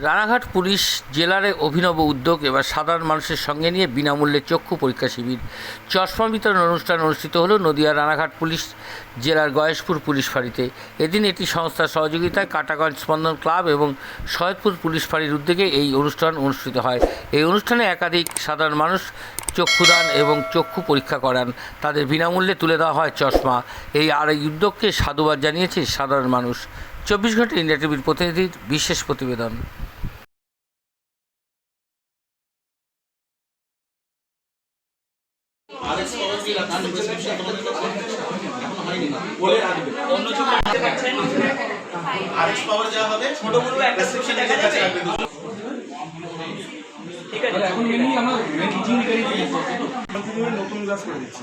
Ranaghat police জেলার অভিনব উদ্যোগ এবার সাধারণ মানুষের সঙ্গে নিয়ে বিনামূল্যে চক্ষু পরীক্ষা শিবির। চশমা বিতরণ অনুষ্ঠান অনুষ্ঠিত হলো নদিয়া রানাঘাট পুলিশ জেলার গয়েশপুর পুলিশ ফাঁড়িতে। এদিন এটি সংস্থার সহযোগিতায় কাটাগঞ্জ স্পন্দন ক্লাব এবং সৈয়দপুর পুলিশ ফাঁড়ির উদ্যোগে এই অনুষ্ঠান অনুষ্ঠিত হয়। এই অনুষ্ঠানে একাধিক সাধারণ মানুষ চক্ষুদান এবং চক্ষু পরীক্ষা করান। তাদের বিনামূল্যে তুলে দেওয়া হয় চশমা। এই আর এই উদ্যোগকে সাধুবাদ জানিয়েছে সাধারণ মানুষ। চব্বিশ ঘণ্টা ইন্ডিয়া টিভির প্রতিনিধির বিশেষ প্রতিবেদন। ঠিক আছে নতুন করে দিচ্ছি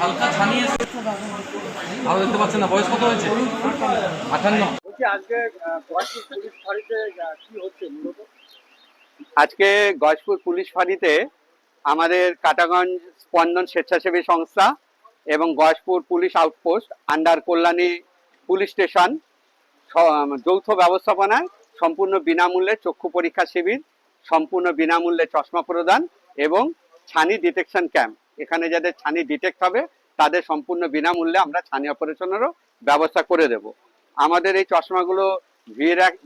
হালকা ভালো দেখতে পাচ্ছেন না বয়স কত হয়েছে? আঠান্ন। আজকে গজপুর পুলিশ ফাঁড়িতে আমাদের কাটাগঞ্জ স্পন্দন স্বেচ্ছাসেবী সংস্থা এবং Gajpur police outpost under Kalyani police station যৌথ ব্যবস্থাপনায় সম্পূর্ণ বিনামূল্যে চক্ষু পরীক্ষা শিবির সম্পূর্ণ বিনামূল্যে চশমা প্রদান এবং ছানি ডিটেকশন ক্যাম্প। এখানে যাদের ছানি ডিটেক্ট হবে, তাদের সম্পূর্ণ বিনামূল্যে আমরা ছানি অপারেশনেরও ব্যবস্থা করে দেব। আমাদের এই চশমাগুলো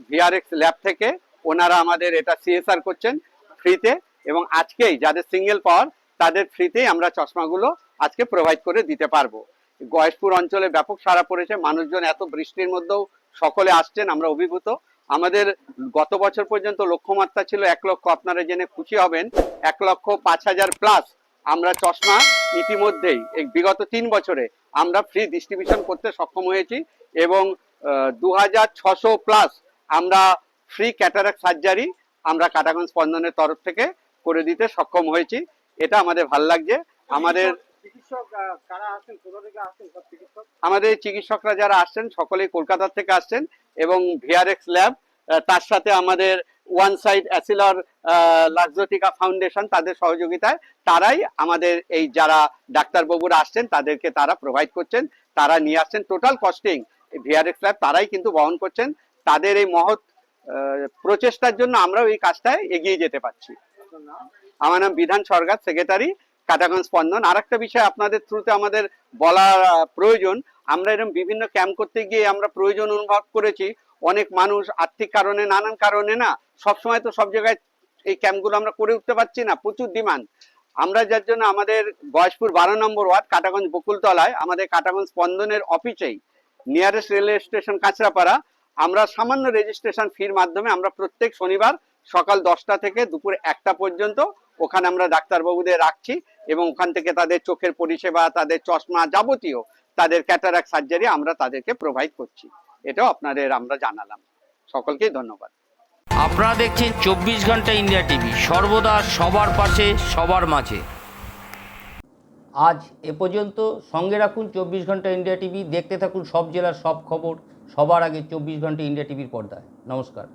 ভিআরএক্স ল্যাব থেকে ওনারা আমাদের এটা সিএসআর করছেন ফ্রিতে এবং আজকেই যাদের সিঙ্গেল পাওয়ার, তাদের ফ্রিতেই আমরা চশমাগুলো আজকে প্রোভাইড করে দিতে পারব। গয়েশপুর অঞ্চলে ব্যাপক সাড়া পড়েছে, মানুষজন এত বৃষ্টির মধ্যেও সকলে আসছেন, আমরা অভিভূত। আমাদের গত বছর পর্যন্ত লক্ষ্যমাত্রা ছিল এক লক্ষ আপনারা জেনে খুশি হবেন এক লক্ষ পাঁচ হাজার প্লাস আমরা চশমা ইতিমধ্যেই এই বিগত তিন বছরে আমরা ফ্রি ডিস্ট্রিবিউশন করতে সক্ষম হয়েছি এবং দু হাজার ছশো প্লাস আমরা ফ্রি ক্যাটারাক সার্জারি আমরা কাটাগঞ্জ স্পন্দনের তরফ থেকে করে দিতে সক্ষম হয়েছি। এটা আমাদের ভালো লাগছে। আমাদের আমাদের চিকিৎসকরা যারা আসছেন সকলেই কলকাতা থেকে আসছেন। এবং ভিআরএক্স ল্যাব তার সাথে আমাদের ওয়ান সাইড অ্যাসিলর লাক্সোটিকা ফাউন্ডেশন তাদের সহযোগিতায় তারাই আমাদের এই যারা ডাক্তারবাবুরা আসছেন, তাদেরকে তারা প্রোভাইড করছেন, তারা নিয়ে আসছেন। টোটাল কস্টিং ভিআরএক্স ল্যাব তারাই কিন্তু বহন করছেন। তাদের এই মহৎ প্রচেষ্টার জন্য আমরাও এই কাজটায় এগিয়ে যেতে পারছি। আমার নাম বিধান সরকার, সেক্রেটারি, কাটাগঞ্জ স্পন্দন। আর একটা বিষয় আপনাদের থ্রুতে আমাদের বলার প্রয়োজন আমরা এরকম বিভিন্ন ক্যাম্প করতে গিয়ে আমরা প্রয়োজন অনুভব করেছি। অনেক মানুষ আর্থিক কারণে, নানান কারণে না সবসময় তো সব জায়গায় এই ক্যাম্পগুলো আমরা করে উঠতে পারছি না, প্রচুর ডিমান্ড আমরা যার জন্য আমাদের গয়েশপুর বারো নম্বর ওয়ার্ড, কাটাগঞ্জ বকুলতলায়, আমাদের কাটাগঞ্জ স্পন্দনের অফিসেই নিয়ারেস্ট রেলওয়ে স্টেশন কাঁচরাপাড়া, আমরা সামান্য রেজিস্ট্রেশন ফির মাধ্যমে আমরা প্রত্যেক শনিবার সকাল দশটা থেকে দুপুর একটা পর্যন্ত ওখানে আমরা ডাক্তারবাবুদের রাখছি এবং ওখান থেকে তাদের চোখের পরিষেবা, তাদের চশমা যাবতীয় তাদের ক্যাটারাক সার্জারি আমরা তাদেরকে প্রোভাইড করছি। এটাও আপনাদের আমরা জানালাম। সকলকেই ধন্যবাদ। আপনারা দেখছেন চব্বিশ ঘণ্টা ইন্ডিয়া টিভি। সর্বদা সবার পাশে সবার মাঝে। আজ এ পর্যন্ত সঙ্গে রাখুন চব্বিশ ঘণ্টা ইন্ডিয়া টিভি। দেখতে থাকুন সব জেলার সব খবর। সবার আগে চব্বিশ ঘণ্টা ইন্ডিয়া টিভির পর্দায়। নমস্কার।